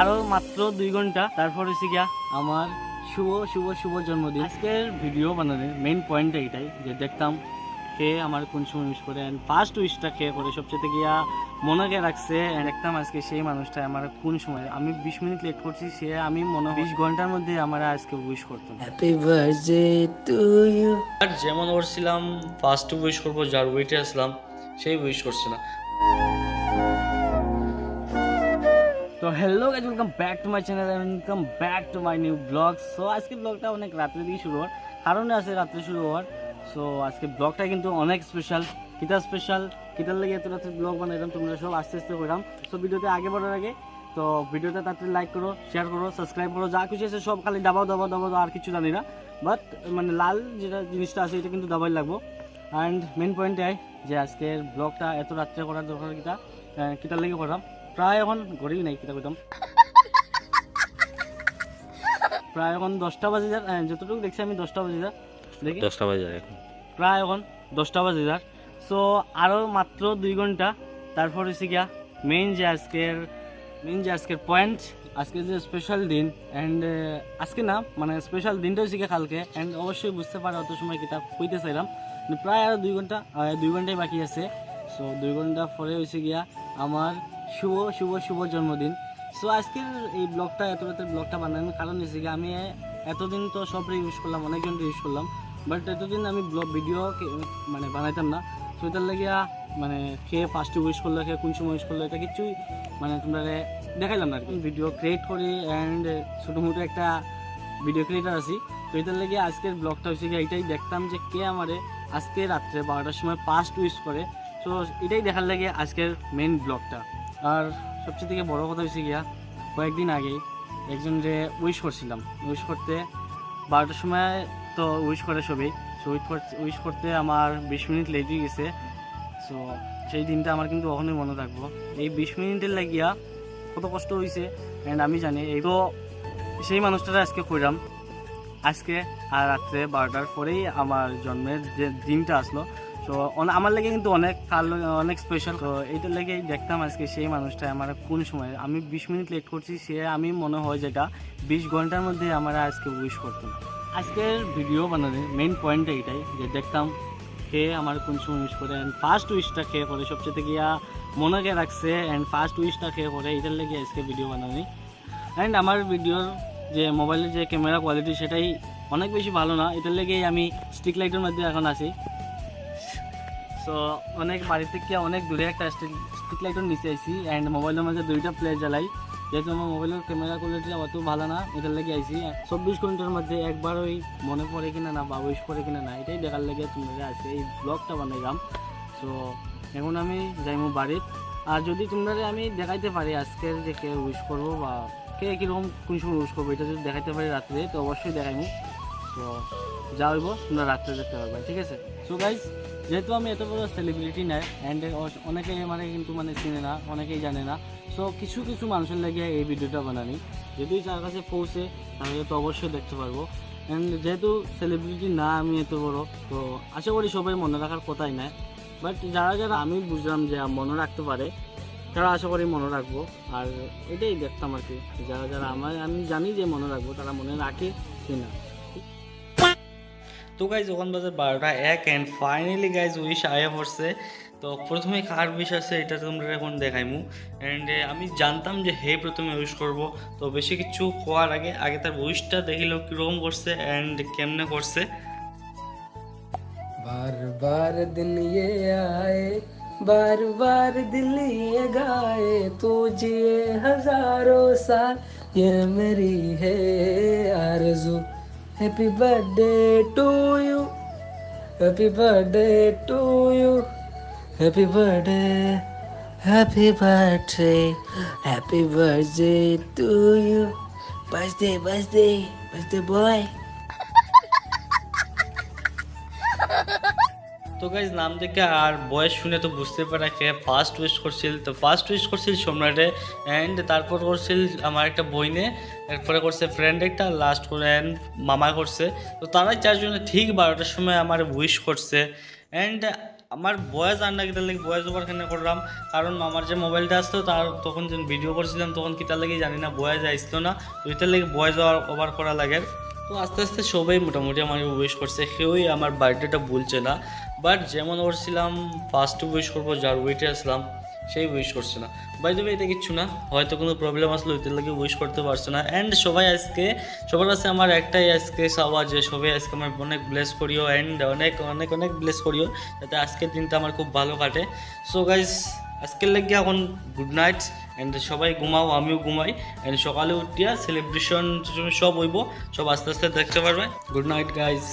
আরও মাত্র দুই ঘণ্টা। তারপর হচ্ছে গিয়া আমার শুভ শুভ শুভ জন্মদিন। আজকের ভিডিও বানানোর মেইন পয়েন্ট এইটাই যে দেখতাম কে আমার কোন সময় উইশ করে অ্যান্ড ফার্স্ট উইশটা কে করে। সবচেয়ে গিয়া মনেকে রাখছে দেখতাম আজকে সেই মানুষটা আমার কোন সময়। আমি বিশ মিনিট লেট করছি সে আমি মনে বিশ ঘণ্টার মধ্যে আমার আজকে উইশ করতো। Happy birthday to you. আর যেমন করছিলাম ফার্স্ট উইশ করব যার ওয়েটে আসলাম সেই উইশ করছে না। তো hello guys welcome back to my channel welcome back to my new vlog so আজকে ব্লগটা অনেক রাত্রে দিয়ে শুরু হওয়ার কারণে আছে রাত্রে শুরু হওয়ার। সো আজকে ব্লগটা কিন্তু অনেক স্পেশাল কিতা স্পেশাল কিতার লাগে এত রাত্রে ব্লগ বানাইলাম, তোমরা সব আস্তে আস্তে করলাম সো ভিডিওতে আগে বাড়ার আগে, তো ভিডিওটা তাড়াতাড়ি লাইক করো শেয়ার করো সাবস্ক্রাইব করো, যা কিছু আছে সব খালি দাবাও দাবাও দাবাও আর কিছু জানি না। বাট মানে লাল যেটা জিনিসটা আছে, এটা কিন্তু দাবাই লাগবো। অ্যান্ড মেন পয়েন্ট যে আজকের ব্লগটা এত রাত্রে করার দরকার কিতা কিতার লেগে করলাম প্রায় এখন ঘড়ি নাই কিতা কইতাম। প্রায় এখন দশটা বাজে যার যতটুকু দেখছি আমি দশটা বাজে যার দেখি। দশটা বাজে এখন। প্রায় এখন দশটা বাজে যার। সো আরও মাত্র দুই ঘণ্টা। তারপর হচ্ছে গিয়া মেইন যে আজকের মেইন যে আজকের পয়েন্ট আজকে যে স্পেশাল দিন অ্যান্ড আজকে না মানে স্পেশাল দিনটা গিয়া কালকে অ্যান্ড অবশ্যই বুঝতে পারে অত সময় কিতাব কইতে চাইলাম। মানে প্রায় আরও দুই ঘণ্টা দুই ঘন্টাই বাকি আছে। সো দুই ঘণ্টা পরে হয়েছে গিয়া আমার শুভ শুভ শুভ জন্মদিন। সো আজকের এই ব্লগটা এত রাতের ব্লগটা বানানোর কারণ হচ্ছে গিয়ে আমি এতদিন তো সবরে ইউজ করলাম, অনেকজন ইউজ করলাম বাট এতদিন আমি ব্লগ ভিডিও মানে বানাইতাম না। তো এটার লাগিয়া মানে কে ফার্স্টে ইউজ করল, কে কোন সময় ইউজ করল, এটা কিছুই মানে তোমরা দেখাইলাম না আর কি। ভিডিও ক্রিয়েট করি অ্যান্ড ছোটো মোটো একটা ভিডিও ক্রিয়েটার আছি। তো এটার লাগে আজকের ব্লগটা হচ্ছে গিয়ে এটাই দেখতাম যে কে আমারে আজকে রাত্রে বারোটার সময় ফার্স্ট ইউজ করে। তো এটাই দেখার লাগে আজকের মেন ব্লগটা আর সবচেয়ে থেকে বড় কথা হয়েছে গিয়া, কয়েকদিন আগে একজন যে উইশ করছিলাম উইশ করতে বারোটার সময় তো উইশ করে সবই সো উইশ করতে আমার বিশ মিনিট লেট গেছে সো সেই দিনটা আমার কিন্তু কখনোই মনে থাকব। এই বিশ মিনিটের লাগিয়া কত কষ্ট হয়েছে অ্যান্ড আমি জানি, এই তো সেই মানুষটারা আজকে কইরাম। আজকে আর রাত্রে বারোটার পরেই আমার জন্মের যে দিনটা আসলো তো আমার লাগে কিন্তু অনেক কাল, অনেক স্পেশাল তো এইটার লেগে দেখতাম আজকে সেই মানুষটা আমার কোন সময়। আমি বিশ মিনিট লেট করছি, সে আমি মনে হয় যেটা বিশ ঘণ্টার মধ্যে আমার আজকে উইশ করতাম। আজকের ভিডিও বানানোর মেইন পয়েন্ট এইটাই যে দেখতাম কে আমার কোন সময় উইশ করে। অ্যান্ড ফার্স্ট উইশটা খেয়ে করে সবচেয়ে গিয়া মনেকে রাখছে। অ্যান্ড ফার্স্ট উইশটা খেয়ে করে এটার লেগে আজকে ভিডিও বানানি। অ্যান্ড আমার ভিডিওর যে মোবাইলের যে ক্যামেরা কোয়ালিটি সেটাই অনেক বেশি ভালো না। এটার লেগেই আমি স্টিক লাইটের মধ্যে এখন আছি। সো অনেক বাড়ি থেকে অনেক দূরে একটা স্টিক লাইটের নিচে আইছি অ্যান্ড মোবাইলের মধ্যে দুইটা প্লেট জ্বালাই। যেহেতু আমার মোবাইলের ক্যামেরা কোয়ালিটি অত ভালো না এটার লেগে আইছি। চব্বিশ ঘণ্টার মধ্যে একবার ওই মনে পড়ে কিনা না বা উইশ করে কিনা না, এটাই দেখার লেগে তোমরা আজকে এই ব্লগটা বানাইলাম। সো এখন আমি যাইমু বাড়িত আর যদি তোমরা আমি দেখাইতে পারি আজকের যে কে উইশ করব বা কে কীরকম, কোন সময় উইশ করব, এটা যদি দেখাইতে পারি রাত্রে, তো অবশ্যই দেখাইমু। তো যা হইব তোমরা রাত্রে দেখতে পারবে, ঠিক আছে? সো গাইজ যেহেতু আমি এত বড় সেলিব্রিটি নাই অ্যান্ড অনেকে মানে কিন্তু মানে চিনে না, অনেকেই জানে না। সো কিছু কিছু মানুষের লাগে এই ভিডিওটা বানানি। যদি যার কাছে পৌঁছে, তাহলে তো অবশ্যই দেখতে পারব। অ্যান্ড যেহেতু সেলিব্রিটি না, আমি এত বড়, তো আশা করি সবাই মনে রাখার কথাই নাই। বাট যারা যারা, আমি বুঝলাম যে মনে রাখতে পারে, তারা আশা করি মনে রাখব। আর এটাই দেখতাম আর কি, যারা যারা, আমার আমি জানি যে মনে রাখব, তারা মনে রাখে কি না তো গাইজ ওখান বাজে বারোটা এক অ্যান্ড ফাইনালি গাইজ উইশ আয়া পড়ছে তো প্রথমে কার উইশ আছে এটা তোমরা এখন দেখাইমু অ্যান্ড আমি জানতাম যে হে প্রথমে উইশ করব তো বেশি কিছু হওয়ার আগে আগে তার উইশটা দেখিল কীরকম করছে অ্যান্ড কেমনে করছে बार बार दिन ये आए बार बार दिल ये गाए तू जिए हजारों साल ये मेरी है आरज़ू Happy birthday to you. Happy birthday to you. Happy birthday. Happy birthday. Happy birthday to you. Birthday, birthday, birthday boy. তো গাইজ নাম দেখে আর বয়স শুনে তো বুঝতে পারা কে ফার্স্ট উইশ করছিল। তো ফার্স্ট উইশ করছিল সম্রাটে অ্যান্ড তারপর করছিল আমার একটা বইনে, এরপরে করছে ফ্রেন্ড একটা লাস্ট করে মামা করছে। তো তারাই চারজনে ঠিক বারোটার সময় আমার উইশ করছে। অ্যান্ড আমার বয়স আর না কিতার লাগে বয়স ওভার কেন করলাম। কারণ আমার যে মোবাইলটা আসতো, তার তখন যখন ভিডিও করছিলাম, তখন কিতার লাগে জানি না, বয়স আসতো না। তো এটার লাগে বয়স ওভার করা লাগে। তো আস্তে আস্তে সবাই মোটামুটি আমার উইশ করছে। কেউই আমার বার্থডেটা ভুলছে না। বাট যেমন করছিলাম ফার্স্ট উইশ করব, যার ওয়েটে আসলাম, সেই উইশ করছে না। বাই দেবে এটা কিচ্ছু না। হয়তো কোনো প্রবলেম আসলো ওইটার লাগে উইশ করতে পারছে না। অ্যান্ড সবাই আজকে, সবার কাছে আমার একটাই আজকে চাওয়া যে সবাই আজকে আমার অনেক ব্লেস করিও অ্যান্ড অনেক অনেক অনেক ব্লেস করিও, যাতে আজকের দিনটা আমার খুব ভালো কাটে। সো গাইজ আজকের লাগে এখন গুড নাইট অ্যান্ড সবাই ঘুমাও, আমিও ঘুমাই অ্যান্ড সকালে উঠিয়া সেলিব্রেশন সব হইব, সব আস্তে আস্তে দেখতে পারবে। Good night guys